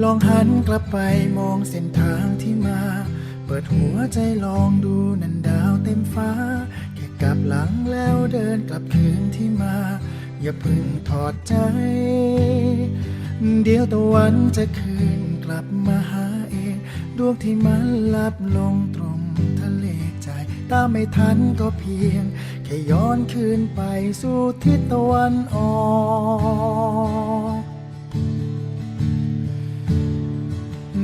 ลองหันกลับไปมองเส้นทางที่มา เปิดหัวใจลองดูนันดาวเต็มฟ้า แค่กลับหลังแล้วเดินกลับคืนที่มา อย่าเพึ่งถอดใจ เดี๋ยวตะวันจะคืนกลับมาหาเอง ดวงที่มันลับลงตรงทะเลใจ ตามไม่ทันก็เพียง แค่ย้อนคืนไปสู่ทิศตะวันออก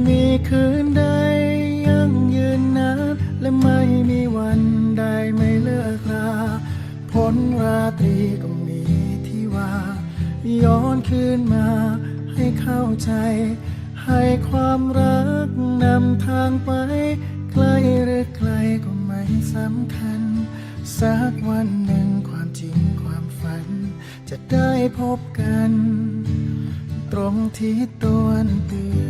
ม่มีคืนใดยังยืนนานและไม่มีวันใดไม่เลิกลาพ้นราตรีก็มีที่ว่า ย้อนคืนมาให้เข้าใจ ให้ความรักนำทางไปไกลหรือไกลก็ไม่สำคัญ สักวันหนึ่งความจริงความฝัน จะได้พบกัน ตรงที่ตะวันเตือน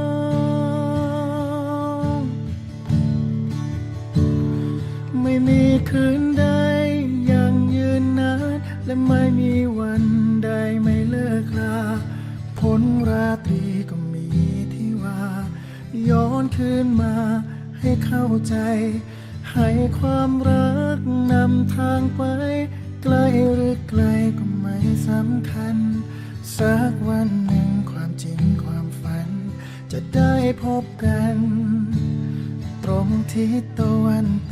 ไม่มีคืนใดยังยืนนานและไม่มีวันใดไม่เลิกลาพ้นราตรีก็มีที่ว่า ย้อนคืนมาให้เข้าใจ ให้ความรักนำทางไปไกลหรือไกลก็ไม่สำคัญ สักวันหนึ่งความจริงความฝัน จะได้พบกัน ตรงที่ตะวันต